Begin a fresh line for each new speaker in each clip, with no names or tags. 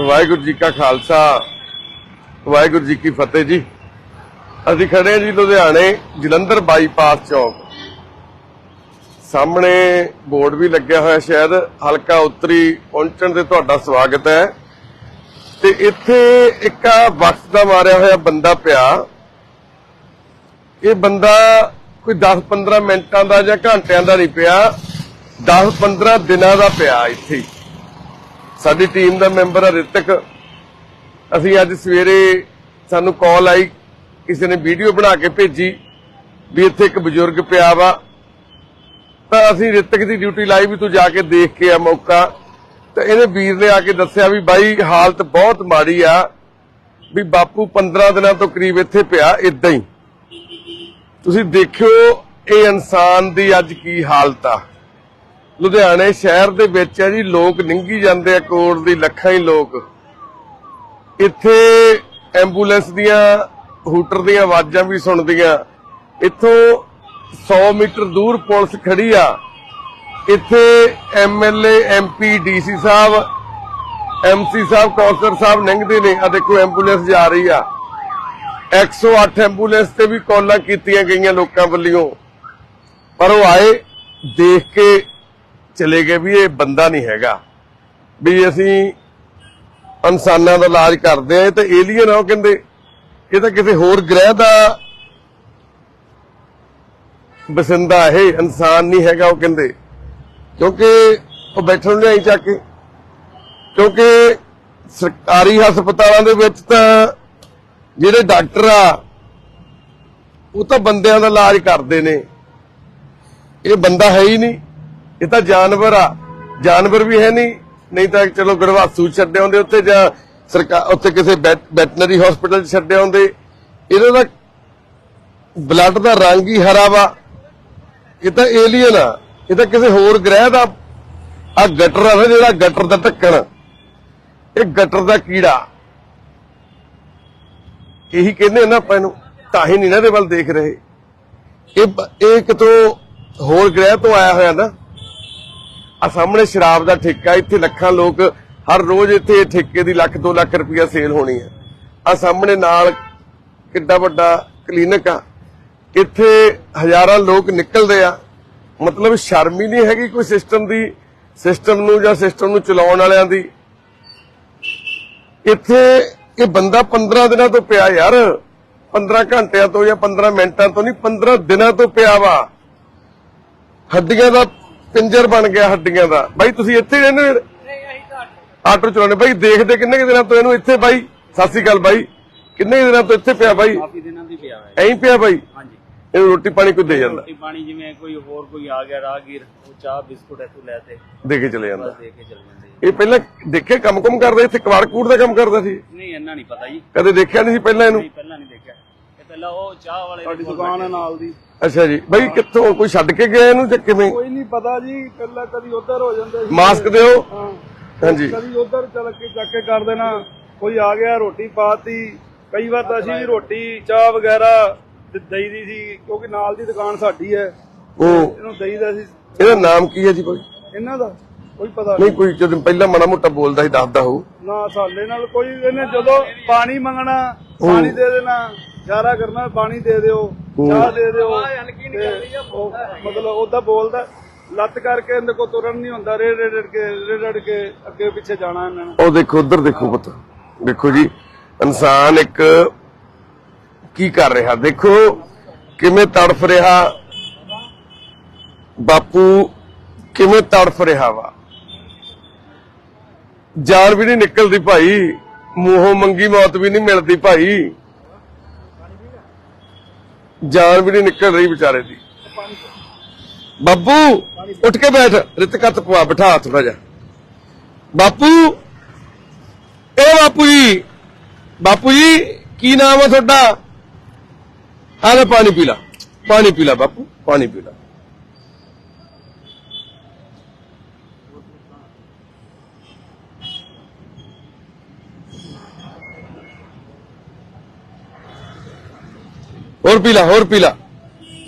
ਵਾਹਿਗੁਰੂ ਜੀ ਕਾ ਖਾਲਸਾ, ਵਾਹਿਗੁਰੂ ਜੀ ਕੀ ਫਤਿਹ ਜੀ। ਅਸੀਂ ਖੜੇ ਜੀ ਲੁਧਿਆਣੇ ਜਲੰਧਰ ਬਾਈਪਾਸ ਚੌਕ। ਸਾਹਮਣੇ ਬੋਰਡ ਵੀ ਲੱਗਿਆ ਹੋਇਆ ਸ਼ਾਇਦ, ਹਲਕਾ ਉੱਤਰੀ ਪਹੁੰਚਣ ਤੇ ਤੁਹਾਡਾ ਸਵਾਗਤ ਹੈ। ਤੇ ਇੱਥੇ ਇੱਕ ਵਕਤ ਦਾ ਮਾਰਿਆ ਹੋਇਆ ਬੰਦਾ ਪਿਆ। ਇਹ ਬੰਦਾ ਕੋਈ 10-15 ਮਿੰਟਾਂ ਦਾ ਜਾਂ ਘੰਟਿਆਂ ਦਾ ਨਹੀਂ ਪਿਆ 10-15 ਦਿਨਾਂ ਦਾ ਪਿਆ ਇੱਥੇ ਸਾਡੀ ਟੀਮ ਦਾ ਮੈਂਬਰ ਹੈ ਰਿਤਕ। ਅਸੀਂ ਅੱਜ ਸਵੇਰੇ ਸਾਨੂੰ ਕਾਲ ਆਈ, ਕਿਸੇ ਨੇ ਵੀਡੀਓ ਬਣਾ ਕੇ ਭੇਜੀ ਵੀ ਇੱਥੇ ਇੱਕ ਬਜ਼ੁਰਗ ਪਿਆ ਵਾ। ਤਾਂ ਅਸੀਂ ਰਿਤਕ ਦੀ ਡਿਊਟੀ ਲਾਈ ਵੀ ਤੂੰ ਜਾ ਕੇ ਦੇਖ ਕੇ ਆ ਮੌਕਾ। ਤਾਂ ਇਹਨੇ ਵੀਰ ਨੇ ਆ ਕੇ ਦੱਸਿਆ ਵੀ ਬਾਈ, ਹਾਲਤ ਬਹੁਤ ਮਾੜੀ ਆ, ਵੀ ਬਾਪੂ 15 ਦਿਨਾਂ ਤੋਂ ਕਰੀਬ ਇੱਥੇ ਪਿਆ ਇਦਾਂ ਹੀ। ਤੁਸੀਂ ਦੇਖਿਓ, ਇਹ ਇਨਸਾਨ ਦੀ ਅੱਜ ਕੀ ਹਾਲਤ ਆ। ਲੁਧਿਆਣੇ ਸ਼ਹਿਰ ਦੇ ਵਿੱਚ ਹੈ ਜੀ, ਲੋਕ ਨਿੰਗੀ ਜਾਂਦੇ ਆ ਕੋੜ ਦੀ, ਲੱਖਾਂ ਹੀ ਲੋਕ। ਇੱਥੇ ਐਂਬੂਲੈਂਸ ਦੀਆਂ, ਹੂਟਰ ਦੀਆਂ ਆਵਾਜ਼ਾਂ ਵੀ ਸੁਣਦੀਆਂ। ਇੱਥੋਂ 100 ਮੀਟਰ ਦੂਰ ਪੁਲਿਸ ਖੜੀ ਆ। ਇੱਥੇ MLA MP DC Sahib MC Sahib, councillor Sahib ਲੰਘਦੇ ਨੇ। ਆ ਦੇਖੋ, ਐਂਬੂਲੈਂਸ ਜਾ ਰਹੀ ਆ। 108 ਐਂਬੂਲੈਂਸ ਤੇ ਵੀ ਕਾਲਾਂ ਕੀਤੀਆਂ ਗਈਆਂ ਲੋਕਾਂ ਵੱਲੋਂ। ਪਰ ਉਹ ਆਏ, ਦੇਖ ਕੇ ਚਲੇ ਗਏ ਵੀ ਇਹ ਬੰਦਾ ਨਹੀਂ ਹੈਗਾ। ਵੀ ਅਸੀਂ ਇਨਸਾਨਾਂ ਦਾ ਇਲਾਜ ਕਰਦੇ ਆ, ਇਹ ਤਾਂ ਏਲੀਅਨ ਆ ਉਹ ਕਹਿੰਦੇ। ਇਹ ਤਾਂ ਕਿਸੇ ਹੋਰ ਗ੍ਰਹਿ ਦਾ ਬਸਿੰਦਾ ਇਹ, ਇਨਸਾਨ ਨਹੀਂ ਹੈਗਾ ਉਹ ਕਹਿੰਦੇ। ਕਿਉਂਕਿ ਉਹ ਬੈਠਣ ਨੂੰ ਲਿਆਈ ਚੱਕ ਕੇ। ਕਿਉਂਕਿ ਸਰਕਾਰੀ ਹਸਪਤਾਲਾਂ ਦੇ ਵਿੱਚ ਤਾਂ ਜਿਹੜੇ ਡਾਕਟਰ ਆ, ਉਹ ਤਾਂ ਬੰਦਿਆਂ ਦਾ ਇਲਾਜ ਕਰਦੇ ਨੇ। ਇਹ ਬੰਦਾ ਹੈ ਹੀ ਨਹੀਂ। ਇਹ ਤਾਂ ਜਾਨਵਰ ਆ। ਜਾਨਵਰ ਵੀ ਹੈ ਨਹੀਂ। ਨਹੀਂ ਤਾਂ ਚਲੋ ਗੜਵਾਸੂ 'ਚ ਛੱਡੇ ਹੁੰਦੇ, ਉੱਥੇ ਜਾਂ ਸਰਕਾਰ ਉੱਥੇ ਕਿਸੇ ਵੈਟਨਰੀ ਹਸਪੀਟਲ 'ਚ ਛੱਡੇ ਹੁੰਦੇ। ਇਹਨਾਂ ਦਾ ਬਲੱਡ ਦਾ ਰੰਗ ਹੀ ਹਰਾ ਵਾ। ਇਹ ਤਾਂ ਏਲੀਅਨ ਆ। ਇਹ ਤਾਂ ਕਿਸੇ ਹੋਰ ਗ੍ਰਹਿ ਦਾ ਆ ਗਟਰ ਆ ਜਿਹੜਾ ਗਟਰ ਦਾ ਢੱਕਣ। ਇਹ ਗਟਰ ਦਾ ਕੀੜਾ। ਇਹੀ ਕਹਿੰਦੇ ਨਾ ਆਪਾਂ ਇਹਨੂੰ, ਤਾਂ ਹੀ ਨਹੀਂ ਨਾ ਇਹਦੇ ਵੱਲ ਦੇਖ ਰਹੇ। ਇਹ ਬ- ਇਹ ਕਿਤੋਂ ਹੋਰ ਗ੍ਰਹਿ ਤੋਂ ਆਇਆ ਹੋਇਆ ਨਾ। ਆ ਸਾਹਮਣੇ ਸ਼ਰਾਬ ਦਾ ਠੇਕਾ, ਇੱਥੇ ਲੱਖਾਂ ਲੋਕ ਹਰ ਰੋਜ਼ ਇੱਥੇ ਠੇਕੇ ਦੀ ਲੱਖ 2 ਲੱਖ ਰੁਪਇਆ ਸੇਲ ਹੋਣੀ ਹੈ। ਆ ਸਾਹਮਣੇ ਨਾਲ ਕਿੱਡਾ ਵੱਡਾ ਕਲੀਨਿਕ ਆ। ਇੱਥੇ ਹਜ਼ਾਰਾਂ ਲੋਕ ਨਿਕਲਦੇ ਆ। ਮਤਲਬ ਸ਼ਰਮ ਹੀ ਨਹੀਂ ਹੈਗੀ ਕੋਈ ਸਿਸਟਮ ਦੀ, ਸਿਸਟਮ ਨੂੰ ਜਾਂ ਸਿਸਟਮ ਨੂੰ ਚਲਾਉਣ ਵਾਲਿਆਂ ਦੀ। ਇੱਥੇ ਇਹ ਬੰਦਾ 15 ਦਿਨਾਂ ਤੋਂ ਪਿਆ ਯਾਰ। 15 ਘੰਟਿਆਂ ਤੋਂ ਜਾਂ 15 ਮਿੰਟਾਂ ਤੋਂ ਨਹੀਂ 15 ਦਿਨਾਂ ਤੋਂ ਪਿਆ ਵਾ। ਹੱਡੀਆਂ ਦਾ ਪਿੰਜਰ ਬਣ ਗਿਆ ਹੱਡੀਆਂ ਦਾ। ਬਾਈ ਤੁਸੀਂ ਇੱਥੇ ਹੀ ਰਹਿੰਦੇ ਹੋ? ਆਟੋ ਚਲਾਉਣੇ ਬਾਈ ਦੇਖਦੇ ਕਿੰਨੇ ਕੁ ਦਿਨਾਂ ਤੋਂ ਇਹਨੂੰ ਇੱਥੇ ਬਾਈ? ਸਤਿ ਸ੍ਰੀ ਅਕਾਲ ਬਾਈ। ਕਿੰਨੇ ਦਿਨਾਂ ਤੋਂ ਇੱਥੇ ਪਿਆ ਬਾਈ?
ਕਾਫੀ ਦਿਨਾਂ ਦੀ ਪਿਆ ਹੈ
ਐਂ ਪਿਆ ਬਾਈ?
ਹਾਂਜੀ।
ਇਹਨੂੰ ਰੋਟੀ ਪਾਣੀ ਕੋਈ ਦੇ ਜਾਂਦਾ?
ਰੋਟੀ ਪਾਣੀ ਜਿਵੇਂ ਕੋਈ ਹੋਰ ਕੋਈ ਆ ਗਿਆ ਰਾਹਗੀਰ ਉਹ ਚਾਹ ਬਿਸਕੁਟ ਇੱਥੋਂ ਲੈ ਤੇ
ਦੇ ਕੇ ਚਲੇ ਜਾਂਦਾ।
ਦੇ ਕੇ ਚਲ ਜਾਂਦੇ
ਇਹ ਪਹਿਲਾਂ ਦੇਖੇ ਕੰਮ ਕੁਮ ਕਰਦਾ? ਇੱਥੇ ਕਵਾੜ ਕੂੜ ਦਾ ਕੰਮ ਕਰਦਾ ਸੀ?
ਨਹੀਂ ਇੰਨਾ ਨਹੀਂ ਪਤਾ ਜੀ।
ਕਦੇ ਦੇਖਿਆ ਨਹੀਂ ਸੀ ਪਹਿਲਾਂ ਇਹਨੂੰ?
ਨਹੀਂ ਪਹਿਲਾਂ ਨਹੀਂ ਦੇਖਿਆ। ਇਹ ਪਹਿਲਾਂ ਉਹ ਚਾਹ ਵਾਲੇ ਦੀ ਦੁਕਾਨ ਹੈ ਨਾਲ ਦੀ।
ਅੱਛਾ ਜੀ। ਬਾਈ ਕਿੱਥੋਂ? ਕੋਈ ਛੱਡ ਕੇ ਗਿਆ ਇਹਨੂੰ ਜਾਂ ਕਿਵੇਂ?
ਕੋਈ ਨਹੀਂ ਪਤਾ ਜੀ ਪਹਿਲਾਂ ਕਦੀ ਉਧਰ ਹੋ ਜਾਂਦੇ ਸੀ
ਮਾਸਕ ਦਿਓ।
ਹਾਂ।
ਹਾਂਜੀ।
ਕਦੀ ਉਧਰ ਚੱਲ ਕੇ ਚੱਕ ਕੇ ਕਰ ਦੇਣਾ। ਕੋਈ ਆ ਗਿਆ ਰੋਟੀ ਪਾਤੀ। ਕਈ ਵਾਰ ਤਾਂ ਅਸੀਂ ਵੀ ਰੋਟੀ ਚਾਹ ਵਗੈਰਾ ਦ- ਦਈਦੀ ਸੀ ਕਿਉਂਕਿ ਨਾਲ ਦੀ ਦੁਕਾਨ ਸਾਡੀ ਹੈ।
ਉਹ
ਇਹਨੂੰ ਦਈਦਾ ਸੀ।
ਇਹਦਾ ਨਾਮ ਕੀ ਹੈ ਜੀ ਕੋਈ?
ਇਹਨਾਂ ਦਾ? ਕੋਈ ਪਤਾ
ਨਹੀਂ ਕੋਈ ਜਦੋਂ ਪਹਿਲਾਂ ਮਾੜਾ ਮੋਟਾ ਬੋਲਦਾ ਸੀ ਦੱਸਦਾ ਹੋਊ।
ਨਾ ਸਾਡੇ ਨਾਲ ਕੋਈ ਇਹਨੇ ਜਦੋਂ ਪਾਣੀ ਮੰਗਣਾ ਪਾਣੀ ਦੇ ਦੇਣਾ ਇਸ਼ਾਰਾ ਕਰਨਾ ਪਾਣੀ ਦੇ ਦਿਓ। ਚਾਹ ਦੇ ਦਿਓ। ਤੇ ਉਹ ਮਤਲਬ ਉਹਦਾ ਬੋਲਦਾ ਲੱਤ ਕਰਕੇ ਇਹਦੇ ਕੋ ਤੁਰਨ ਨਹੀਂ ਹੁੰਦਾ ਰੇੜ ਰੇੜ ਕੇ ਰੇੜ ਰੇੜ ਕੇ ਅੱਗੇ ਪਿੱਛੇ ਜਾਣਾ ਇਹਨਾਂ ਨੇ।
ਉਹ ਦੇਖੋ ਉਧਰ ਦੇਖੋ ਪੁੱਤ। ਦੇਖੋ ਜੀ ਇਨਸਾਨ ਇੱਕ ਕੀ ਕਰ ਰਿਹਾ? ਦੇਖੋ ਕਿਵੇਂ ਤੜਫ ਰਿਹਾ? ਬਾਪੂ ਕਿਵੇਂ ਤੜਫ ਰਿਹਾ ਵਾ? ਜਾਨ ਵੀ ਨਹੀਂ ਨਿਕਲਦੀ ਭਾਈ ਮੂੰਹੋਂ ਮੰਗੀ ਮੌਤ ਵੀ ਨਹੀਂ ਮਿਲਦੀ ਭਾਈ। ਜਾਨ ਵੀ ਨਹੀਂ ਨਿਕਲ ਰਹੀ ਵਿਚਾਰੇ ਦੀ। ਬਾਪੂ, ਉੱਠ ਕੇ ਬੈਠ। ਰਿਤਕ ਹੱਥ ਬਿਠਾ ਥੋੜਾ ਜਿਹਾ। ਬਾਪੂ, ਏ ਬਾਪੂ ਜੀ ਬਾਪੂ ਜੀ, ਕੀ ਨਾਮ ਆ ਤੁਹਾਡਾ? ਆ ਪਾਣੀ ਪੀ ਲਾ, ਪਾਣੀ ਪੀ ਲਾ ਬਾਪੂ, ਪਾਣੀ ਪੀ ਲਾ। ਹੋਰ ਪੀ ਲਾ ਹੋਰ ਪੀ ਲਾ।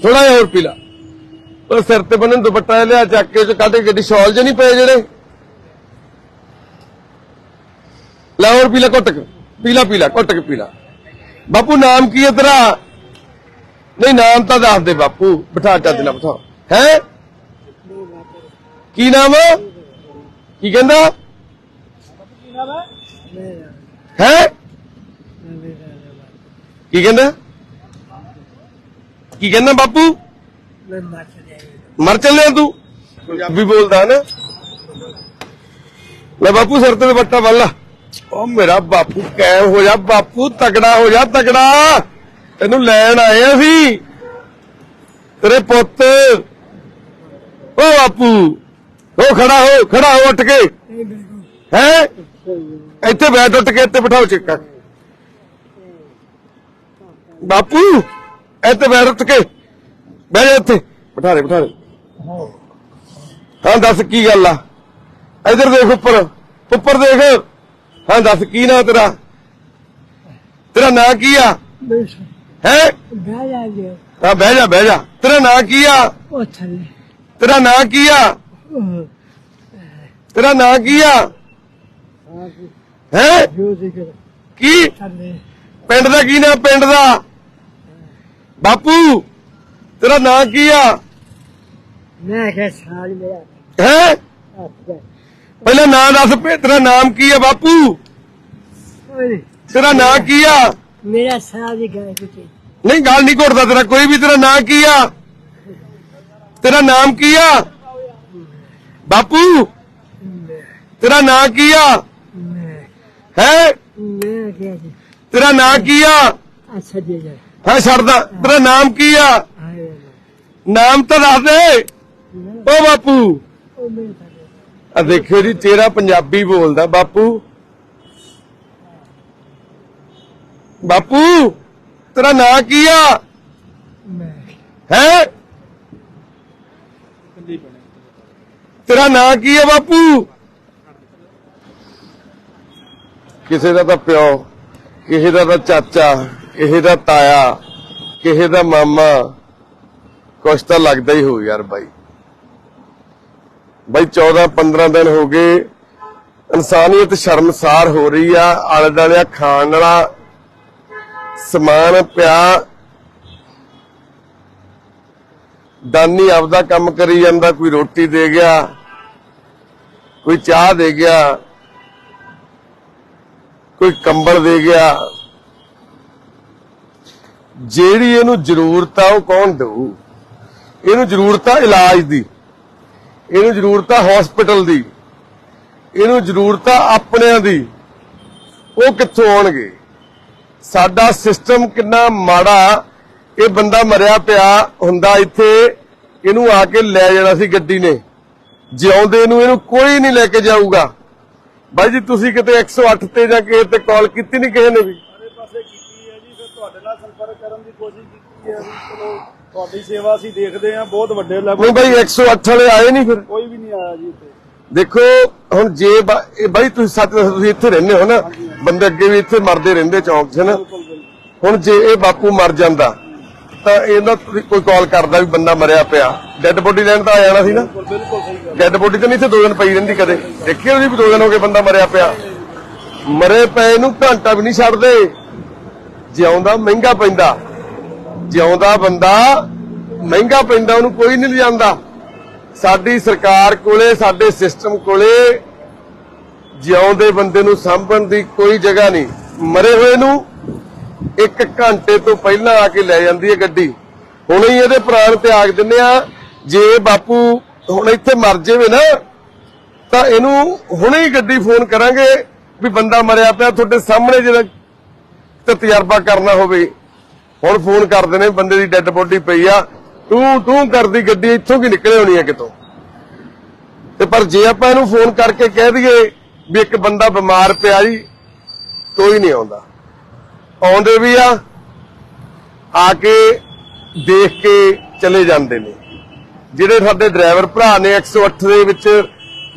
ਥੋੜਾ ਜਿਹਾ ਹੋਰ ਪੀ ਲਾ। ਉਹ ਸਿਰ ਤੇ ਬੰਨਣ ਦੁਪੱਟਾ ਲਿਆ ਚੱਕ ਕੇ ਉਹ 'ਚ ਕੱਢ ਕੇ ਗੱਡੀ ਸ਼ਾਲ ਜੇ ਨਹੀਂ ਪਏ ਜਿਹੜੇ। ਲੈ ਹੋਰ ਪੀ ਲੈ ਘੁੱਟ ਕੇ। ਪੀ ਲੈ ਪੀ ਲੈ ਘੁੱਟ ਕੇ ਪੀ ਲੈ। ਬਾਪੂ ਨਾਮ ਕੀ ਹੈ ਤੇਰਾ? ਨਹੀਂ ਨਾਮ ਤਾਂ ਦੱਸ ਦੇ ਬਾਪੂ। ਬਿਠਾ ਚੱਜ ਨਾਲ ਬਿਠਾ। ਹੈ? ਕੀ ਨਾਮ ਕੀ ਕਹਿੰਦਾ? ਹੈ? ਕੀ ਕਹਿੰਦਾ? ਕੀ ਕਹਿੰਦਾ ਬਾਪੂ? ਮਰ ਚੱਲਿਆ ਤੂੰ? ਪੰਜਾਬੀ ਬੋਲਦਾ ਨਾ। ਲੈ ਬਾਪੂ, ਸਿਰ ਤੇ ਦੁਪੱਟਾ ਬੰਨ ਲਾ। ਉਹ ਮੇਰਾ ਬਾਪੂ ਕੈਮ ਹੋ ਜਾ, ਬਾਪੂ ਤਗੜਾ ਹੋ ਜਾ ਤਗੜਾ ਤੈਨੂੰ ਲੈਣ ਆਏ ਆ ਅਸੀਂ। ਤੇਰੇ ਪੁੱਤ। ਓ ਬਾਪੂ ਹੋ ਖੜਾ ਹੋ ਖੜਾ ਹੋ ਉੱਠ ਕੇ। ਹੈ? ਇੱਥੇ ਬੈਠ ਉੱਠ ਕੇ, ਇੱਥੇ ਬਿਠਾਓ ਚਿੱਕਾ ਬਾਪੂ। ਇੱਥੇ ਬੈਠ ਉੱਠ ਕੇ। ਬਹਿ ਜਾ ਇੱਥੇ। ਬਿਠਾ ਦੇ ਬਿਠਾ ਦੇ। ਹਾਂ ਦੱਸ ਕੀ ਗੱਲ ਆ? ਇਧਰ ਦੇਖ ਉੱਪਰ। ਉੱਪਰ ਦੇਖ। ਹਾਂ ਦੱਸ ਕੀ ਨਾਂ ਤੇਰਾ? ਤੇਰਾ ਨਾਂ ਕੀ ਆ? ਹੈ?
ਬਹਿ ਜਾ ਜੀ।
ਹਾਂ ਬਹਿ ਜਾ ਬਹਿ ਜਾ। ਤੇਰਾ ਨਾਂ ਕੀ ਆ?
ਉਹ ਥੱਲੇ।
ਤੇਰਾ ਨਾਂ ਕੀ ਆ? ਤੇਰਾ ਨਾਂ ਕੀ ਆ? ਹੈ? ਕੀ? ਪਿੰਡ ਦਾ ਕੀ ਨਾਂ? ਪਿੰਡ ਦਾ? ਬਾਪੂ ਤੇਰਾ ਨਾਂ ਕੀ ਆ
ਮੈਂ ਕਿਹਾ ਸਾਲ ਮੇਰਾ
ਹੈ
ਅੱਛਾ
ਪਹਿਲਾਂ ਨਾਂ ਦੱਸ ਪੇ ਤੇਰਾ ਨਾਮ ਕੀ ਆ ਬਾਪੂ
ਓਏ
ਤੇਰਾ ਨਾਂ ਕੀ ਆ
ਮੇਰਾ ਸਾਲ ਦੀ ਗੱਲ ਕੀਤੀ
ਨਹੀਂ ਗੱਲ ਨਹੀਂ ਘੁੱਟਦਾ ਤੇਰਾ ਕੋਈ ਵੀ ਤੇਰਾ ਨਾਂ ਕੀ ਆ ਤੇਰਾ ਨਾਮ ਕੀ ਆ ਬਾਪੂ ਤੇਰਾ ਨਾਂ ਕੀ ਆ
ਮੈਂ
ਹੈ
ਮੈਂ ਕਿਹਾ ਜੀ
ਤੇਰਾ ਨਾਂ ਕੀ ਆ
ਅੱਛਾ ਜੀ ਜੀ
ਹੈ ਛੱਡਦਾ ਤੇਰਾ ਨਾਮ ਕੀ ਆ? ਨਾਮ ਤਾਂ ਦੱਸ ਦੇ। ਓ ਬਾਪੂ। ਆ ਦੇਖਿਓ ਜੀ, ਤੇਰਾ ਪੰਜਾਬੀ ਬੋਲਦਾ ਬਾਪੂ। ਬਾਪੂ, ਤੇਰਾ ਨਾਂ ਕੀ ਆ? ਹੈ? ਤੇਰਾ ਨਾਂ ਕੀ ਆ ਬਾਪੂ? ਕਿਸੇ ਦਾ ਤਾਂ ਪਿਓ, ਕਿਸੇ ਦਾ ਤਾਂ ਚਾਚਾ। ਕਿਸੇ ਦਾ ਤਾਇਆ ਕਿਸੇ ਦਾ ਮਾਮਾ, ਕੁਛ ਤਾਂ ਲੱਗਦਾ ਹੀ ਹੋ ਯਾਰ ਬਾਈ। ਬਾਈ 14 15 ਦਿਨ ਹੋ ਗਏ, ਇਨਸਾਨੀਅਤ ਸ਼ਰਮਸਾਰ ਹੋ ਰਹੀ ਆ, ਆਲੇ ਦੁਆਲੇ ਖਾਣ ਵਾਲਾ ਸਮਾਨ ਪਿਆ। ਦਾਨੀ ਆਪਦਾ ਕੰਮ ਕਰੀ ਜਾਂਦਾ, ਕੋਈ ਰੋਟੀ ਦੇ ਗਿਆ, ਕੋਈ ਚਾਹ ਦੇ ਗਿਆ, ਕੋਈ ਕੰਬਲ ਦੇ ਗਿਆ। ਜਿਹੜੀ ਇਹਨੂੰ ਜ਼ਰੂਰਤ ਆ, ਉਹ ਕੌਣ ਦਊ? ਇਹਨੂੰ ਜ਼ਰੂਰਤ ਆ ਇਲਾਜ ਦੀ, ਇਹਨੂੰ ਜ਼ਰੂਰਤ ਆ ਹਸਪੀਟਲ ਦੀ, ਇਹਨੂੰ ਜ਼ਰੂਰਤ ਆ ਆਪਣਿਆਂ ਦੀ। ਉਹ ਕਿੱਥੋਂ ਆਉਣਗੇ? ਸਾਡਾ ਸਿਸਟਮ ਕਿੰਨਾ ਮਾੜਾ, ਇਹ ਬੰਦਾ ਮਰਿਆ ਪਿਆ ਹੁੰਦਾ ਇੱਥੇ, ਇਹਨੂੰ ਆ ਕੇ ਲੈ ਜਾਣਾ ਸੀ ਗੱਡੀ ਨੇ। ਜਿਉਂਦੇ ਨੂੰ ਇਹਨੂੰ ਕੋਈ ਨਹੀਂ ਲੈ ਕੇ ਜਾਊਗਾ। ਬਾਈ ਜੀ, ਤੁਸੀਂ ਕਿਤੇ 108 ਤੇ ਜਾਂ ਕਿਸੇ ਤੇ ਕਾਲ ਕੀਤੀ ਨਹੀਂ ਕਿਸੇ ਨੇ ਵੀ
ਸਾਰੇ ਪਾਸੇ ਕੀਤੀ ਹੈ ਜੀ ਫਿਰ ਤੁਹਾਡੇ ਨਾਲ ਸੰਪਰਕ ਕਰਨ ਦੀ ਹੈ ਵੀ ਚਲੋ ਤੁਹਾਡੀ ਸੇਵਾ ਅਸੀਂ ਦੇਖਦੇ ਹਾਂ ਬਹੁਤ ਵੱਡੇ
ਨਹੀਂ
ਲੈਵਲ
ਬਾਈ 108 ਵਾਲੇ ਆਏ ਨਹੀਂ ਫਿਰ?
ਕੋਈ ਵੀ ਨਹੀਂ ਆਇਆ ਜੀ ਇੱਥੇ।
ਦੇਖੋ ਹੁਣ ਜੇ ਬਾ- ਇਹ ਬਾਈ ਤੁਸੀਂ ਸੱਚ ਦੱਸੋ ਤੁਸੀਂ ਇੱਥੇ ਰਹਿੰਦੇ ਹੋ ਨਾ ਬੰਦੇ ਅੱਗੇ ਵੀ ਇੱਥੇ ਮਰਦੇ ਰਹਿੰਦੇ ਚੌਂਕ 'ਚ ਨਾ?
ਬਿਲਕੁਲ ਬਿਲਕੁਲ।
ਹੁਣ ਜੇ ਇਹ ਬਾਪੂ ਮਰ ਜਾਂਦਾ ਤਾਂ ਇਹਦਾ ਤੁਸੀਂ ਕੋਈ ਕਾਲ ਕਰਦਾ ਵੀ ਬੰਦਾ ਮਰਿਆ ਪਿਆ। ਡੈੱਡ ਬੋਡੀ ਲੈਣ ਤਾਂ ਆ ਜਾਣਾ ਸੀ ਨਾ?
ਬਿਲਕੁਲ ਸਹੀ ਗੱਲ।
ਡੈੱਡ ਬੋਡੀ ਤਾਂ ਨਹੀਂ ਇੱਥੇ ਦੋ ਦਿਨ ਪਈ ਰਹਿੰਦੀ ਕਦੇ। ਤੁਸੀਂ ਵੀ ਦੋ ਦਿਨ ਹੋ ਗਏ ਬੰਦਾ ਮਰਿਆ ਪਿਆ। ਮਰੇ ਪਏ ਨੂੰ ਘੰਟਾ ਵੀ ਨਹੀਂ ਛੱਡਦੇ। ਜਿਉਂਦਾ ਮਹਿੰਗਾ ਪੈਂਦਾ। ਜਿਉਂਦਾ ਬੰਦਾ ਮਹਿੰਗਾ ਪੈਂਦਾ, ਉਹਨੂੰ ਕੋਈ ਨਹੀਂ ਲਿਜਾਂਦਾ। ਸਾਡੀ ਸਰਕਾਰ ਕੋਲੇ, ਸਾਡੇ ਸਿਸਟਮ ਕੋਲੇ ਜਿਉਂਦੇ ਬੰਦੇ ਨੂੰ ਸਾਂਭਣ ਦੀ ਕੋਈ ਜਗ੍ਹਾ ਨਹੀਂ। ਮਰੇ ਹੋਏ ਨੂੰ ਇੱਕ ਘੰਟੇ ਤੋਂ ਪਹਿਲਾਂ ਆ ਕੇ ਲੈ ਜਾਂਦੀ ਹੈ ਗੱਡੀ। ਹੁਣੇ ਹੀ ਇਹਦੇ ਪ੍ਰਾਣ ਤਿਆਗ ਦਿੰਨੇ ਆ ਜੇ ਬਾਪੂ ਹੁਣ ਇੱਥੇ ਮਰ ਜਾਵੇ ਨਾ, ਤਾਂ ਇਹਨੂੰ ਹੁਣੇ ਹੀ ਗੱਡੀ ਫੋਨ ਕਰਾਂਗੇ ਵੀ ਬੰਦਾ ਮਰਿਆ ਪਿਆ, ਤੁਹਾਡੇ ਸਾਹਮਣੇ ਜਿਹੜਾ ਤਜਰਬਾ ਕਰਨਾ ਹੋਵੇ। ਹੁਣ ਫੋਨ ਕਰਦੇ ਨੇ ਬੰਦੇ ਦੀ ਡੈੱਡ ਬੋਡੀ ਪਈ ਆ। ਤੂੰ ਤੂੰ ਕਰਦੀ ਗੱਡੀ, ਇੱਥੋਂ ਕੀ ਨਿਕਲੇ ਹੋਣੀ ਆ ਕਿਤੋਂ? ਤੇ ਪਰ ਜੇ ਆਪਾਂ ਇਹਨੂੰ ਫੋਨ ਕਰਕੇ ਕਹਿ ਦਈਏ ਵੀ ਇੱਕ ਬੰਦਾ ਬਿਮਾਰ ਪਿਆ ਜੀ, ਕੋਈ ਨਹੀਂ ਆਉਂਦਾ। ਆਉਂਦੇ ਵੀ ਆ ਆ ਕੇ ਦੇਖ ਕੇ ਚਲੇ ਜਾਂਦੇ ਨੇ। ਜਿਹੜੇ ਸਾਡੇ ਡਰਾਈਵਰ ਭਰਾ ਨੇ 108 ਦੇ ਵਿੱਚ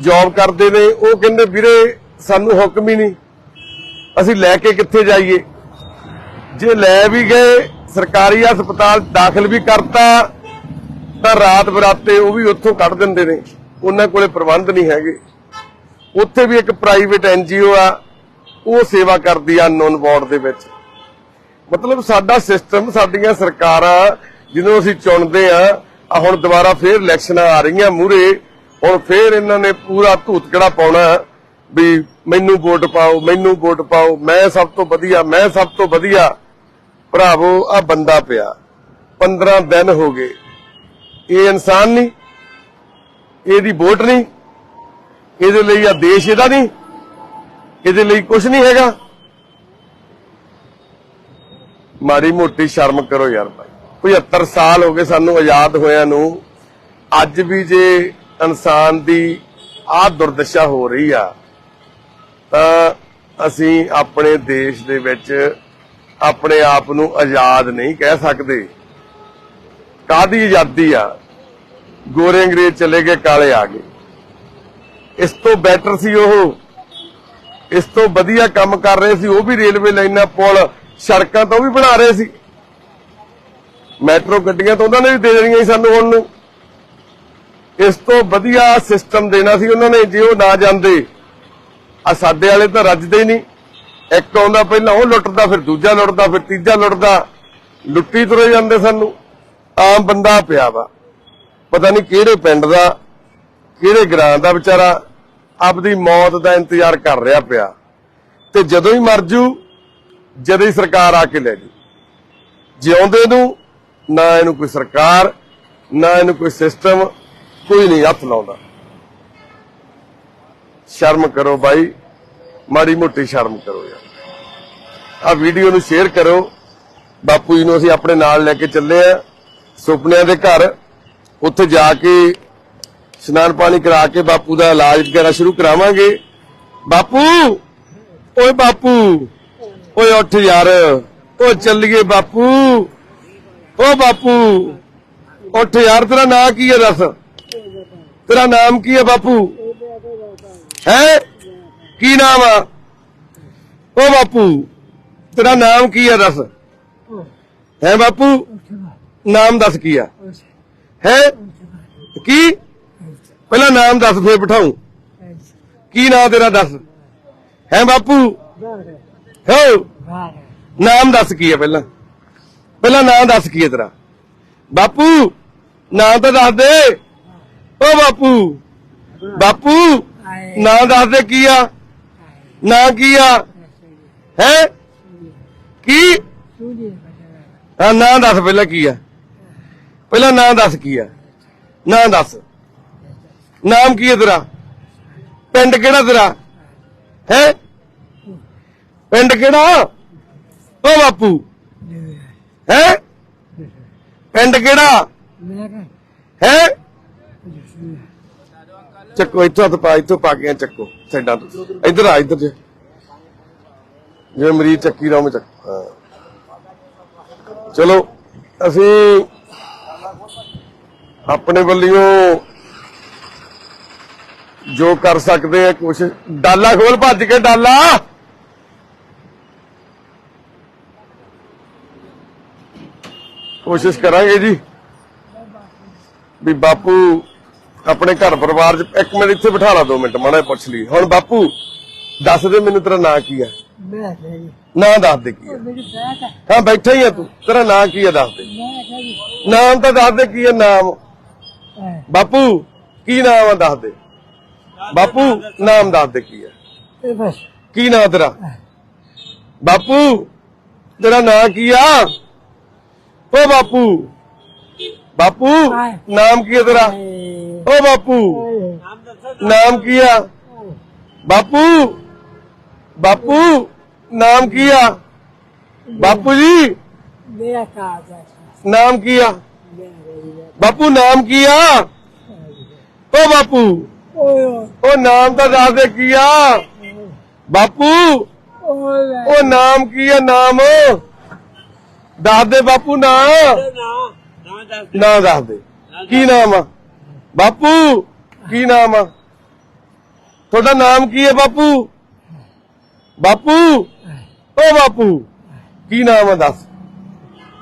ਜੌਬ ਕਰਦੇ ਨੇ, ਉਹ ਕਹਿੰਦੇ, ਵੀਰੇ, ਸਾਨੂੰ ਹੁਕਮ ਹੀ ਨਹੀਂ। ਅਸੀਂ ਲੈ ਕੇ ਕਿੱਥੇ ਜਾਈਏ? ਜੇ ਲੈ ਵੀ ਗਏ ਸਰਕਾਰੀ ਹਸਪਤਾਲ ਦਾਖਲ ਵੀ ਕਰਤਾ, ਤਾਂ ਰਾਤ ਬਰਾਤੇ ਉਹ ਵੀ ਉੱਥੋਂ ਕੱਢ ਦਿੰਦੇ ਨੇ। ਉਹਨਾਂ ਕੋਲੇ ਪ੍ਰਬੰਧ ਨਹੀਂ ਹੈਗੇ। ਉੱਥੇ ਵੀ ਇੱਕ ਪ੍ਰਾਈਵੇਟ ਐਨਜੀਓ ਆ, ਉਹ ਸੇਵਾ ਕਰਦੀ ਆ ਅਨਨੋਨ ਵਾਰਡ ਦੇ ਵਿੱਚ। ਮਤਲਬ ਸਾਡਾ ਸਿਸਟਮ ਸਾਡੀਆਂ ਸਰਕਾਰਾਂ ਜਿਹਨੂੰ ਅਸੀਂ ਚੁਣਦੇ ਆ ਆ ਹੁਣ ਦੁਬਾਰਾ ਫੇਰ ਇਲੈਕਸ਼ਨਾਂ ਆ ਰਹੀਆਂ ਮੂਰੇ ਹੁਣ ਫੇਰ ਇਹਨਾਂ ਨੇ ਪੂਰਾ ਧੂਤਕੜਾ ਪਾਉਣਾ ਵੀ ਮੈਨੂੰ ਵੋਟ ਪਾਓ, ਮੈਨੂੰ ਵੋਟ ਪਾਓ, ਮੈਂ ਸਭ ਤੋਂ ਵਧੀਆ, ਮੈਂ ਸਭ ਤੋਂ ਵਧੀਆ। ਭਰਾਵੋ ਆ ਬੰਦਾ ਪਿਆ। 15 ਦਿਨ ਹੋ ਗਏ। ਇਹ ਇਨਸਾਨ ਨਹੀਂ। ਇਹਦੀ ਵੋਟ ਨਹੀਂ। ਇਹਦੇ ਲਈ ਆ ਦੇਸ਼ ਇਹਦਾ ਨਹੀਂ। ਇਹਦੇ ਲਈ ਕੁਝ ਨਹੀਂ ਹੈਗਾ। ਮਾੜੀ ਮੋਟੀ ਸ਼ਰਮ ਕਰੋ ਯਾਰ ਭਾਈ। 75 ਸਾਲ ਹੋ ਗਏ ਸਾਨੂੰ ਆਜ਼ਾਦ ਹੋਇਆਂ ਨੂੰ। ਅੱਜ ਵੀ ਜੇ ਇਨਸਾਨ ਦੀ ਆ ਦੁਰਦਸ਼ਾ ਹੋ ਰਹੀ ਆ, ਤਾਂ ਅਸੀਂ ਆਪਣੇ ਦੇਸ਼ ਦੇ ਵਿੱਚ ਆਪਣੇ ਆਪ ਨੂੰ ਆਜ਼ਾਦ ਨਹੀਂ ਕਹਿ ਸਕਦੇ। ਕਾਦੀ ਆਜ਼ਾਦੀ ਆ? ਗੋਰੇ ਅੰਗਰੇਜ਼ ਚਲੇ ਗਏ, ਕਾਲੇ ਆ ਗਏ। ਇਸ ਤੋਂ ਬੈਟਰ ਸੀ ਉਹ। ਇਸ ਤੋਂ ਵਧੀਆ ਕੰਮ ਕਰ ਰਹੇ ਸੀ, ਉਹ ਵੀ ਰੇਲਵੇ ਲਾਈਨਾਂ, ਪੁਲ, ਸੜਕਾਂ ਤੋਂ ਵੀ ਬਣਾ ਰਹੇ ਸੀ। ਮੈਟਰੋ ਗੱਡੀਆਂ ਤਾਂ ਉਹਨਾਂ ਨੇ ਵੀ ਦੇ ਦੇਣੀਆਂ ਸੀ ਸਾਨੂੰ ਹੁਣ ਨੂੰ। ਇਸ ਤੋਂ ਵਧੀਆ ਸਿਸਟਮ ਦੇਣਾ ਸੀ ਉਹਨਾਂ ਨੇ, ਜੇ ਉਹ ਨਾ ਜਾਂਦੇ। ਆ ਸਾਡੇ ਵਾਲੇ ਤਾਂ ਰੱਜਦੇ ਹੀ ਨਹੀਂ। ਇੱਕ ਆਉਂਦਾ ਪਹਿਲਾਂ ਉਹ ਲੁੱਟਦਾ, ਫਿਰ ਦੂਜਾ ਲੁੱਟਦਾ, ਫਿਰ ਤੀਜਾ ਲੁੱਟਦਾ। ਲੁੱਟੀ ਤੁਰੇ ਜਾਂਦੇ ਸਾਨੂੰ। ਆਮ ਬੰਦਾ ਪਿਆ ਵਾ। ਪਤਾ ਨਹੀਂ ਕਿਹੜੇ ਪਿੰਡ ਦਾ, ਕਿਹੜੇ ਗ੍ਰਾਂ ਦਾ ਵਿਚਾਰਾ ਆਪਦੀ ਮੌਤ ਦਾ ਇੰਤਜ਼ਾਰ ਕਰ ਰਿਹਾ ਪਿਆ। ਤੇ ਜਦੋਂ ਹੀ ਮਰ ਜੂ, ਜਦੋਂ ਹੀ ਸਰਕਾਰ ਆ ਕੇ ਲੈ ਜੂ। ਜਿਉਂਦੇ ਨੂੰ, ਨਾ ਇਹਨੂੰ ਕੋਈ ਸਰਕਾਰ, ਨਾ ਇਹਨੂੰ ਕੋਈ ਸਿਸਟਮ ਕੋਈ ਨਹੀਂ ਹੱਥ ਲਾਉਂਦਾ। ਸ਼ਰਮ ਕਰੋ ਬਾਈ। ਮਾੜੀ ਮੋਟੀ ਸ਼ਰਮ ਕਰੋ ਯਾਰ। ਆ ਵੀਡੀਓ ਨੂੰ ਸ਼ੇਅਰ ਕਰੋ ਬਾਪੂ ਜੀ ਨੂੰ ਅਸੀਂ ਆਪਣੇ ਨਾਲ ਲੈ ਕੇ ਚੱਲੇ ਆ। ਸੁਪਨਿਆਂ ਦੇ ਘਰ। ਉੱਥੇ ਜਾ ਕੇ ਇਸ਼ਨਾਨ ਪਾਣੀ ਕਰਾ ਕੇ ਬਾਪੂ ਦਾ ਇਲਾਜ ਵਗੈਰਾ ਸ਼ੁਰੂ ਕਰਾਵਾਂਗੇ। ਬਾਪੂ! ਓਏ ਬਾਪੂ! ਓਏ ਉੱਠ ਯਾਰ। ਓ ਚੱਲੀਏ ਬਾਪੂ। ਓ ਬਾਪੂ! ਉੱਠ ਯਾਰ, ਤੇਰਾ ਨਾਂ ਕੀ ਹੈ ਦੱਸ? ਤੇਰਾ ਨਾਮ ਕੀ ਹੈ ਬਾਪੂ? ਹੈ? ਕੀ ਨਾਮ ਆ? ਓ ਬਾਪੂ ਤੇਰਾ ਨਾਮ ਕੀ ਹੈ ਦੱਸ? ਹੈ ਬਾਪੂ? ਨਾਮ ਦੱਸ ਕੀ ਆ? ਹੈ? ਕੀ? ਪਹਿਲਾਂ ਨਾਮ ਦੱਸ ਫੇਰ ਬਿਠਾਉ। ਕੀ ਨਾਮ ਤੇਰਾ ਦੱਸ? ਹੈ ਬਾਪੂ? ਹੋ? ਨਾਮ ਦੱਸ ਕੀ ਹੈ ਪਹਿਲਾਂ? ਪਹਿਲਾਂ ਨਾਮ ਦੱਸ ਕੀ ਹੈ ਤੇਰਾ? ਬਾਪੂ ਨਾਮ ਤਾਂ ਦੱਸ ਦੇ। ਓ ਬਾਪੂ ਬਾਪੂ ਨਾਮ ਦੱਸ ਦੇ ਕੀ ਆ? ਨਾਂ ਕੀ ਆ? ਹੈ? ਕੀ? ਹਾਂ ਨਾਂ ਦੱਸ ਪਹਿਲਾਂ ਕੀ ਆ? ਪਹਿਲਾਂ ਨਾਂ ਦੱਸ ਕੀ ਆ? ਨਾਂ ਦੱਸ। ਨਾਮ ਕੀ ਹੈ ਤੇਰਾ? ਪਿੰਡ ਕਿਹੜਾ ਤੇਰਾ? ਹੈ? ਪਿੰਡ ਕਿਹੜਾ? ਓ ਬਾਪੂ। ਹੈ? ਪਿੰਡ ਕਿਹੜਾ? ਹੈ? ਚੱਕੋ, ਇੱਥੋਂ ਹੱਥ ਪਾ, ਇੱਥੋਂ ਪਾ ਕੇ ਚੱਕੋ ਸਾਈਡਾਂ ਤੋਂ। ਇੱਧਰ ਆ, ਇੱਧਰ ਜੇ। ਜਿਵੇਂ ਮਰੀਜ਼ ਚੱਕੀ ਰਹਾ ਮੈਂ ਚੱਕ। ਹਾਂ। ਚਲੋ, ਅਸੀਂ ਆਪਣੇ ਵੱਲੋਂ ਜੋ ਕਰ ਸਕਦੇ ਆ ਕੋਸ਼ਿਸ਼ ਡਾਲਾ ਖੋਲ, ਭੱਜ ਕੇ ਡਾਲਾ। ਕੋਸ਼ਿਸ਼ ਕਰਾਂਗੇ ਜੀ। ਵੀ ਬਾਪੂ ਆਪਣੇ ਘਰ ਪਰਿਵਾਰ ਚ ਇੱਕ ਮਿੰਟ ਇੱਥੇ ਬਿਠਾ ਲਾ ਦੋ ਮਿੰਟ ਮਾੜਾ ਜਿਹਾ ਪੁੱਛ ਲਈ। ਹੁਣ ਬਾਪੂ ਦੱਸ ਦੇ ਮੈਨੂੰ ਤੇਰਾ ਨਾਂ ਕੀ ਹੈ?
ਮੈਂ ਕਿਹਾ ਜੀ।
ਨਾਂ ਦੱਸ ਦੇ ਕੀ ਹੈ?
ਮੇਰੀ ਬੈਠ ਹੈ।
ਹਾਂ ਬੈਠਾ ਹੀ ਆ ਤੂੰ। ਤੇਰਾ ਨਾਂ ਕੀ ਹੈ ਦੱਸ ਦੇ।
ਮੈਂ ਕਿਹਾ ਜੀ।
ਨਾਮ ਤਾਂ ਦੱਸ ਦੇ ਕੀ ਹੈ ਨਾਮ?
ਐ,
ਬਾਪੂ ਕੀ ਨਾਮ ਆ ਦੱਸ ਦੇ। ਬਾਪੂ ਨਾਮ ਦੱਸ ਦੇ ਕੀ ਹੈ?
ਇਹ ਬਸ।
ਕੀ ਨਾਂ ਤੇਰਾ? ਬਾਪੂ ਤੇਰਾ ਨਾਂ ਕੀ ਆ? ਓ ਬਾਪੂ। ਬਾਪੂ ਨਾਮ ਕੀ ਹੈ ਤੇਰਾ? ਓ ਬਾਪੂ। ਨਾਮ ਕੀ ਆ? ਬਾਪੂ। ਬਾਪੂ ਨਾਮ ਕੀ ਆ? ਬਾਪੂ ਜੀ।
ਮੇਰਾ ਕਾਜ ਹੈ
ਨਾਮ ਕੀ ਆ? ਬਾਪੂ ਨਾਮ ਕੀ ਆ? ਓ ਬਾਪੂ।
ਓਏ
ਉਹ ਨਾਮ ਤਾਂ ਦੱਸ ਦੇ ਕੀ ਆ? ਬਾਪੂ।
ਓਏ।
ਉਹ ਨਾਮ ਕੀ ਆ? ਨਾਮ। ਦੱਸ ਦੇ ਬਾਪੂ ਨਾਂ। ਨਾਂ ਦੱਸ ਦੇ। ਕੀ ਨਾਮ ਆ? ਬਾਪੂ, ਕੀ ਨਾਮ ਆ? ਤੁਹਾਡਾ ਨਾਮ ਕੀ ਹੈ ਬਾਪੂ? ਬਾਪੂ? ਓ ਬਾਪੂ, ਕੀ ਨਾਮ ਆ ਦੱਸ?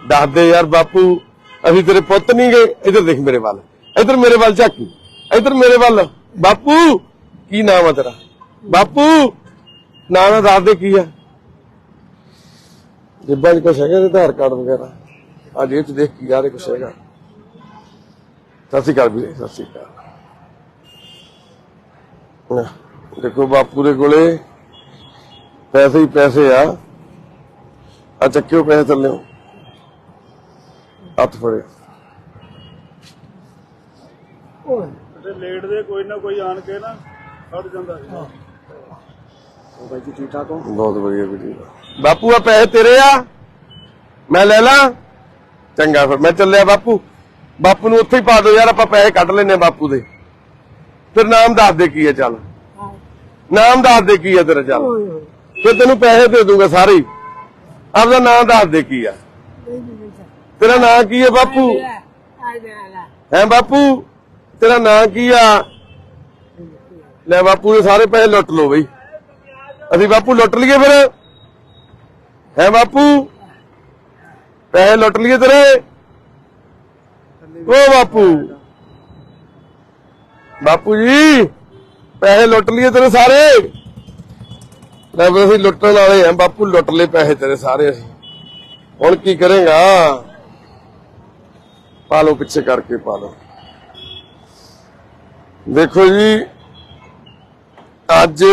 ਦੱਸ ਦੇ ਯਾਰ ਬਾਪੂ, ਅਸੀਂ ਤੇਰੇ ਪੁੱਤ ਨਹੀਂ ਗਏ। ਇਧਰ ਦੇਖ ਮੇਰੇ ਵੱਲ। ਇਧਰ ਮੇਰੇ ਵੱਲ ਝਾਕੀ ਇੱਧਰ ਮੇਰੇ ਵੱਲ। ਬਾਪੂ, ਕੀ ਨਾਮ ਆ ਤੇਰਾ? ਬਾਪੂ ਨਾਮ ਨਾ ਦੱਸ ਦੇ ਕੀ ਆ? ਜਿੱਬਾਂ 'ਚ ਕੁਛ ਹੈਗਾ ਤੇ ਆਧਾਰ ਕਾਰਡ ਵਗੈਰਾ? ਆ ਜੇਬ 'ਚ ਦੇਖ ਕੀ ਯਾਰ ਕੁਛ ਹੈਗਾ। ਸਤਿ ਸ਼੍ਰੀ ਅਕਾਲ ਵੀਰੇ ਸਤਿ ਸ਼੍ਰੀ ਅਕਾਲ। ਦੇਖੋ ਬਾਪੂ ਦੇ ਕੋਲੇ ਪੈਸੇ ਹੀ ਪੈਸੇ ਆ। ਆ ਚੱਕਿਓ ਪੈਸੇ ਥੱਲੇ ਹੱਥ
ਓਏ।
ਤੇ ਲੇਟ ਦੇ ਕੋਈ ਨਾ ਕੋਈ ਆਣ ਕੇ ਨਾ ਖੜ ਜਾਂਦਾ ਸੀ
ਬਹੁਤ ਵਧੀਆ ਵੀਡੀਓ ਬਾਪੂ ਆ ਪੈਸੇ ਤੇਰੇ ਆ। ਮੈਂ ਲੈ ਲਾਂ। ਚੰਗਾ ਫਿਰ ਮੈਂ ਚੱਲਿਆ ਬਾਪੂ। ਬਾਪੂ ਨੂੰ ਉੱਥੇ ਹੀ ਪਾ ਦਿਓ ਯਾਰ ਆਪਾਂ ਪੈਸੇ ਕੱਢ ਲੈਨੇ ਬਾਪੂ ਦੇ। ਫਿਰ ਨਾਮ ਦੱਸ ਦੇ ਕੀ ਹੈ ਚੱਲ। ਨਾਮ ਦੱਸ ਦੇ ਕੀ ਹੈ ਤੇਰਾ ਚੱਲ। ਫਿਰ ਤੈਨੂੰ ਪੈਸੇ ਦੇ ਦੂੰਗਾ ਸਾਰੇ। ਆਪਦਾ ਨਾਮ ਦੱਸ ਦੇ ਕੀ ਆ। ਤੇਰਾ ਨਾਂ ਕੀ ਹੈ ਬਾਪੂ? ਹੈ ਬਾਪੂ? ਤੇਰਾ ਨਾਂ ਕੀ ਆ? ਲੈ ਬਾਪੂ ਦੇ ਸਾਰੇ ਪੈਸੇ ਲੁੱਟ ਲਓ ਬਈ। ਅਸੀਂ ਬਾਪੂ ਲੁੱਟ ਲਈਏ ਫਿਰ। ਹੈ ਬਾਪੂ? ਪੈਸੇ ਲੁੱਟ ਲਈਏ ਤੇਰੇ। ਓ ਬਾਪੂ। ਬਾਪੂ ਜੀ, ਪੈਸੇ ਲੁੱਟ ਲਈਏ ਤੇਰੇ ਸਾਰੇ। ਲੈ ਵੀ ਅਸੀਂ ਲੁੱਟਣ ਵਾਲੇ ਆ, ਬਾਪੂ ਲੁੱਟ ਲਏ ਪੈਸੇ ਤੇਰੇ ਸਾਰੇ ਅਸੀਂ। ਹੁਣ ਕੀ ਕਰੇਗਾ? ਪਾ ਲਓ, ਪਿੱਛੇ ਕਰਕੇ ਪਾ ਲਓ। ਦੇਖੋ ਜੀ, ਅੱਜ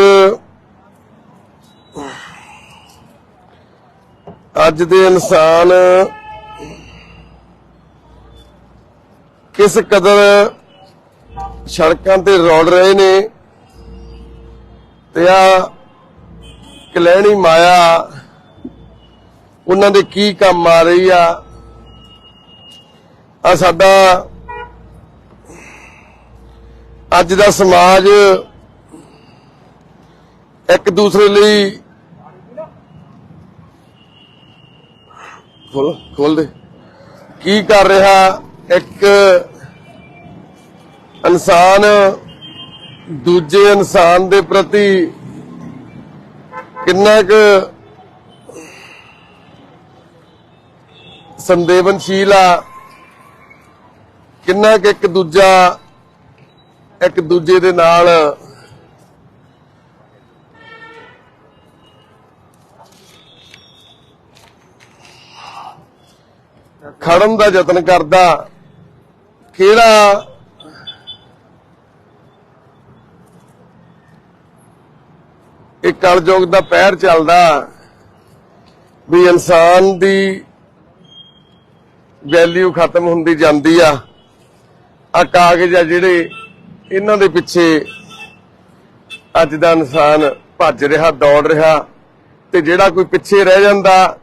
ਅੱਜ ਦੇ ਇਨਸਾਨ ਕਿਸ ਕਦਰ ਸੜਕਾਂ ਤੇ ਰੋੜ ਰਹੇ ਨੇ ਤੇ ਆ ਕਲੈਣੀ ਮਾਇਆ, ਉਹਨਾਂ ਦੇ ਕੀ ਕੰਮ ਆ ਰਹੀ ਆ? ਆ ਸਾਡਾ ਅੱਜ ਦਾ ਸਮਾਜ ਇੱਕ ਦੂਸਰੇ ਲਈ ਖੋਲ ਖੋਲ ਦੇ। ਕੀ ਕਰ ਰਿਹਾ? ਇੱਕ ਇਨਸਾਨ ਦੂਜੇ ਇਨਸਾਨ ਦੇ ਪ੍ਰਤੀ ਕਿੰਨਾ ਕੁ ਸੰਦੇਵਨਸ਼ੀਲ ਆ, ਕਿੰਨਾ ਕੁ ਇੱਕ ਦੂਜਾ ਇੱਕ ਦੂਜੇ ਦੇ ਨਾਲ ਖੜਨ ਦਾ ਯਤਨ ਕਰਦਾ, ਕਿਹੜਾ ਕਲਯੁਗ ਦਾ ਪਹਿਰ ਚੱਲਦਾ ਵੀ ਇਨਸਾਨ ਦੀ ਵੈਲਿਊ ਖਤਮ ਹੁੰਦੀ ਜਾਂਦੀ ਆ। ਆ ਕਾਗਜ਼ ਆ ਜਿਹੜੇ ਇਹਨਾਂ ਦੇ ਪਿੱਛੇ ਅੱਜ ਦਾ ਇਨਸਾਨ ਭੱਜ ਰਿਹਾ, ਦੌੜ ਰਿਹਾ ਤੇ ਜਿਹੜਾ ਕੋਈ ਪਿੱਛੇ ਰਹਿ ਜਾਂਦਾ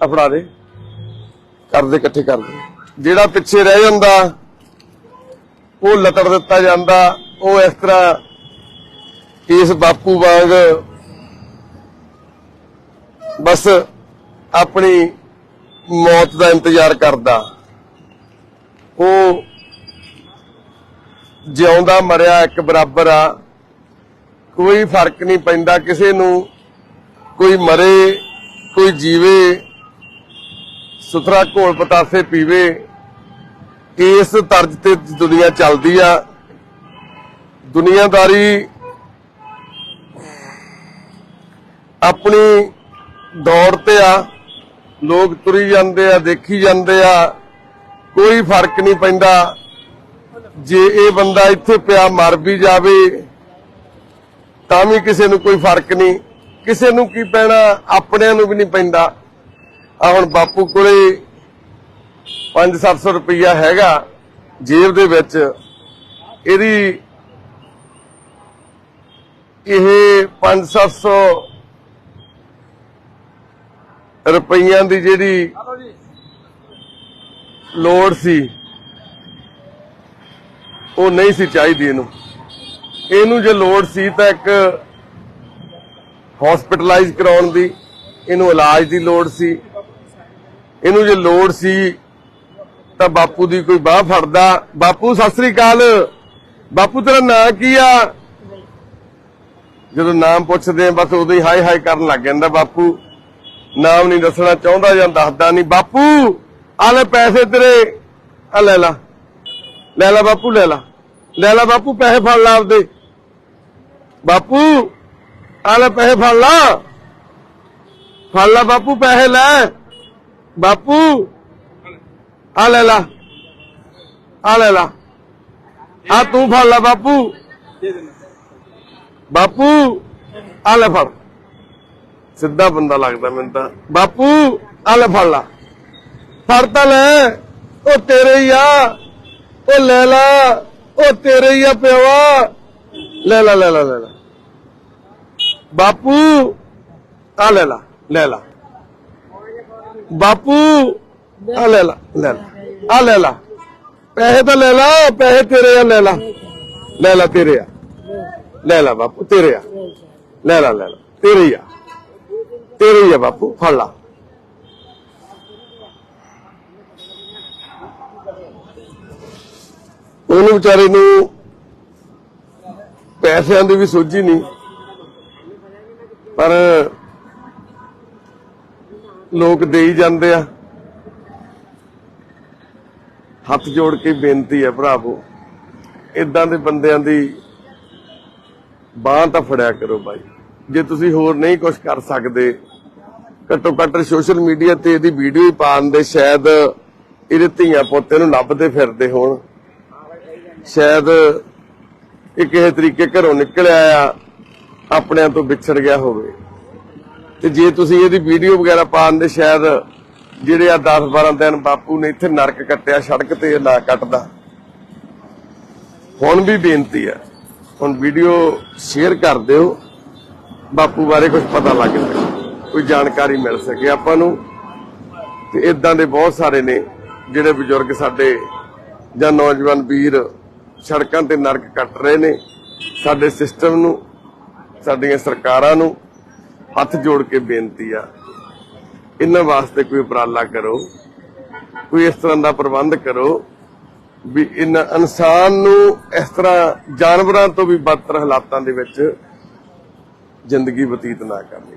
ਆਪਣਾ ਦੇ। ਕਰਦੇ ਇਕੱਠੇ ਕਰਦੇ ਜਿਹੜਾ ਪਿੱਛੇ ਰਹਿ ਜਾਂਦਾ, ਉਹ ਲਤੜ ਦਿੱਤਾ ਜਾਂਦਾ। ਉਹ ਇਸ ਤਰ੍ਹਾਂ ਇਸ ਬਾਪੂ ਵਾਂਗ ਬਸ ਆਪਣੀ ਮੌਤ ਦਾ ਇੰਤਜ਼ਾਰ ਕਰਦਾ। ਉਹ ਜਿਉਂਦਾ ਮਰਿਆ ਇੱਕ ਬਰਾਬਰ ਆ। ਕੋਈ ਫ਼ਰਕ ਨਹੀਂ ਪੈਂਦਾ ਕਿਸੇ ਨੂੰ। ਕੋਈ ਮਰੇ, ਕੋਈ ਜੀਵੇ, ਸੁਥਰਾ ਘੋਲ ਪਤਾਸੇ ਪੀਵੇ। ਇਸ ਤਰਜ਼ ਤੇ ਦੁਨੀਆ ਚੱਲਦੀ ਆ। ਦੁਨੀਆਦਾਰੀ ਆਪਣੀ ਦੌੜ ਤੇ ਆ। ਲੋਕ ਤੁਰੀ ਜਾਂਦੇ ਆ, ਦੇਖੀ ਜਾਂਦੇ ਆ। ਕੋਈ ਫ਼ਰਕ ਨਹੀਂ ਪੈਂਦਾ। ਜੇ ਇਹ ਬੰਦਾ ਇੱਥੇ ਪਿਆ ਮਰ ਵੀ ਜਾਵੇ, ਤਾਂ ਵੀ ਕਿਸੇ ਨੂੰ ਕੋਈ ਫ਼ਰਕ ਨਹੀਂ। ਕਿਸੇ ਨੂੰ ਕੀ ਪੈਣਾ? ਆਪਣਿਆਂ ਨੂੰ ਵੀ ਨਹੀਂ ਪੈਂਦਾ। ਆ ਹੁਣ ਬਾਪੂ ਕੋਲੇ 5-700 ਰੁਪਈਆ ਹੈਗਾ ਜੇਬ ਦੇ ਵਿੱਚ। ਇਹਦੀ ਇਹ 5-700 ਰੁਪਈਆਂ ਦੀ ਜਿਹੜੀ ਲੋੜ ਸੀ ਉਹ ਨਹੀਂ ਸੀ ਚਾਹੀਦੀ ਇਹਨੂੰ। ਇਹਨੂੰ ਜੇ ਲੋੜ ਸੀ ਤਾਂ ਇੱਕ ਹਸਪੀਟਲਾਈਜ਼ ਕਰਾਉਣ ਦੀ ਇਹਨੂੰ ਇਲਾਜ ਦੀ ਲੋੜ ਸੀ। ਇਹਨੂੰ ਜੇ ਲੋੜ ਸੀ ਤਾਂ ਬਾਪੂ ਦੀ ਕੋਈ ਬਾਹ ਫੜਦਾ। ਬਾਪੂ ਸਤਿ ਸ੍ਰੀ ਅਕਾਲ। ਬਾਪੂ ਤੇਰਾ ਨਾਂ ਕੀ ਆ? ਜਦੋਂ ਨਾਮ ਪੁੱਛਦੇ ਆ ਬਸ ਉਦੋਂ ਹੀ ਹਾਏ ਹਾਏ ਕਰਨ ਲੱਗ ਜਾਂਦਾ ਬਾਪੂ। ਨਾਮ ਨਹੀਂ ਦੱਸਣਾ ਚਾਹੁੰਦਾ ਜਾਂ ਦੱਸਦਾ ਨਹੀਂ। ਬਾਪੂ ਆ ਲੈ ਪੈਸੇ ਤੇਰੇ। ਆ ਲੈ ਲਾ। ਲੈ ਲਾ ਬਾਪੂ, ਲੈ ਲਾ। ਲੈ ਲਾ ਬਾਪੂ, ਪੈਸੇ ਫੜ ਲਾ ਆਪਦੇ। ਬਾਪੂ ਆ ਲੈ ਪੈਸੇ ਫੜ ਲਾ। ਫੜ ਲਾ ਬਾਪੂ, ਪੈਸੇ ਲੈ। ਬਾਪੂ ਆ ਲੈ ਲਾ। ਆ ਲੈ ਲਾ। ਆ ਤੂੰ ਫੜ ਲਾ ਬਾਪੂ। ਬਾਪੂ ਆ ਲੈ ਫੜ। ਸਿੱਧਾ ਬੰਦਾ ਲੱਗਦਾ ਮੈਨੂੰ ਤਾਂ। ਬਾਪੂ ਆ ਲੈ ਫੜ ਲਾ। ਫੜ ਤਾਂ ਲੈ। ਉਹ ਤੇਰੇ ਹੀ ਆ। ਉਹ ਲੈ ਲਾ। ਉਹ ਤੇਰੇ ਹੀ ਆ ਪਿਓਆ। ਲੈ ਲਾ ਲੈ ਲਾ ਲੈ ਲਾ। ਬਾਪੂ ਆ ਲੈ ਲਾ ਲੈ ਲਾ। ਬਾਪੂ ਆ ਲੈ ਲਾ ਲੈ ਲਾ। ਆ ਲੈ ਲਾ। ਪੈਸੇ ਤਾਂ ਲੈ ਲਾ, ਪੈਸੇ ਤੇਰੇ ਆ, ਲੈ ਲਾ। ਲੈ ਲਾ, ਤੇਰੇ ਆ। ਲੈ ਲਾ ਬਾਪੂ, ਤੇਰੇ ਆ। ਲੈ ਲਾ ਲੈ ਲਾ। ਤੇਰੇ ਆ। ਤੇਰੇ ਹੀ ਆ ਬਾਪੂ, ਫੜ ਲਾ। ਉਹਨੂੰ ਵਿਚਾਰੇ ਨੂੰ ਪੈਸਿਆਂ ਦੀ ਵੀ ਸੋਝੀ ਨਹੀਂ, ਪਰ ਲੋਕ ਦੇਈ ਜਾਂਦੇ ਆ। ਹੱਥ ਜੋੜ ਕੇ ਬੇਨਤੀ ਹੈ ਭਰਾਵੋ ਇਦਾਂ ਦੇ ਬੰਦਿਆਂ ਦੀ ਬਾਹ ਤਾਂ ਫੜਿਆ ਕਰੋ ਬਾਈ। ਜੇ ਤੁਸੀਂ ਹੋਰ ਨਹੀਂ ਕੁਝ ਕਰ ਸਕਦੇ ਘੱਟੋ ਘੱਟ ਸੋਸ਼ਲ ਮੀਡੀਆ ਤੇ ਇਹਦੀ ਵੀਡੀਓ ਹੀ ਪਾਉਣ ਦੇ ਸ਼ਾਇਦ ਇਹਦੇ ਧੀਆਂ ਪੋਤੇ ਨੂੰ ਲੱਭਦੇ ਫਿਰਦੇ ਹੋਣ। ਸ਼ਾਇਦ ਇਹ ਕਿਸੇ ਤਰੀਕੇ ਘਰੋਂ ਨਿਕਲਿਆ ਆ, ਆਪਣਿਆਂ ਤੋਂ ਵਿਛੜ ਗਿਆ ਹੋਵੇ। ਤੇ ਜੇ ਤੁਸੀਂ ਇਹਦੀ ਵੀਡੀਓ ਵਗੈਰਾ ਪਾਉਣ ਦੇ ਸ਼ਾਇਦ ਜਿਹੜੇ ਆ 10 12 ਦਿਨ ਬਾਪੂ ਨੇ ਇੱਥੇ ਨਰਕ ਕੱਟਿਆ, ਸੜਕ ਤੇ ਨਾ ਕੱਟਦਾ। ਹੁਣ ਵੀ ਬੇਨਤੀ ਆ, ਹੁਣ ਵੀਡੀਓ ਸ਼ੇਅਰ ਕਰ ਦਿਓ, ਬਾਪੂ ਬਾਰੇ ਕੁਝ ਪਤਾ ਲੱਗ ਸਕੇ ਕੋਈ ਜਾਣਕਾਰੀ ਮਿਲ ਸਕੇ ਆਪਾਂ ਨੂੰ। ਤੇ ਇਦਾਂ ਦੇ ਬਹੁਤ ਸਾਰੇ ਨੇ ਜਿਹੜੇ ਬਜ਼ੁਰਗ ਸਾਡੇ ਜਾਂ ਨੌਜਵਾਨ ਵੀਰ ਸੜਕਾਂ ਤੇ ਨਰਕ ਕੱਟ ਰਹੇ ਨੇ। ਸਾਡੇ ਸਿਸਟਮ ਨੂੰ, ਸਾਡੀਆਂ ਸਰਕਾਰਾਂ ਨੂੰ ਹੱਥ ਜੋੜ ਕੇ ਬੇਨਤੀ ਆ, ਇਹਨਾਂ ਵਾਸਤੇ ਕੋਈ ਉਪਰਾਲਾ ਕਰੋ, ਕੋਈ ਇਸ ਤਰ੍ਹਾਂ ਦਾ ਪ੍ਰਬੰਧ ਕਰੋ ਵੀ ਇਹਨਾਂ ਇਨਸਾਨ ਨੂੰ ਇਸ ਤਰ੍ਹਾਂ ਜਾਨਵਰਾਂ ਤੋਂ ਵੀ ਬਦਤਰ ਹਾਲਾਤਾਂ ਦੇ ਵਿੱਚ ਜ਼ਿੰਦਗੀ ਬਤੀਤ ਨਾ ਕਰਨੀ।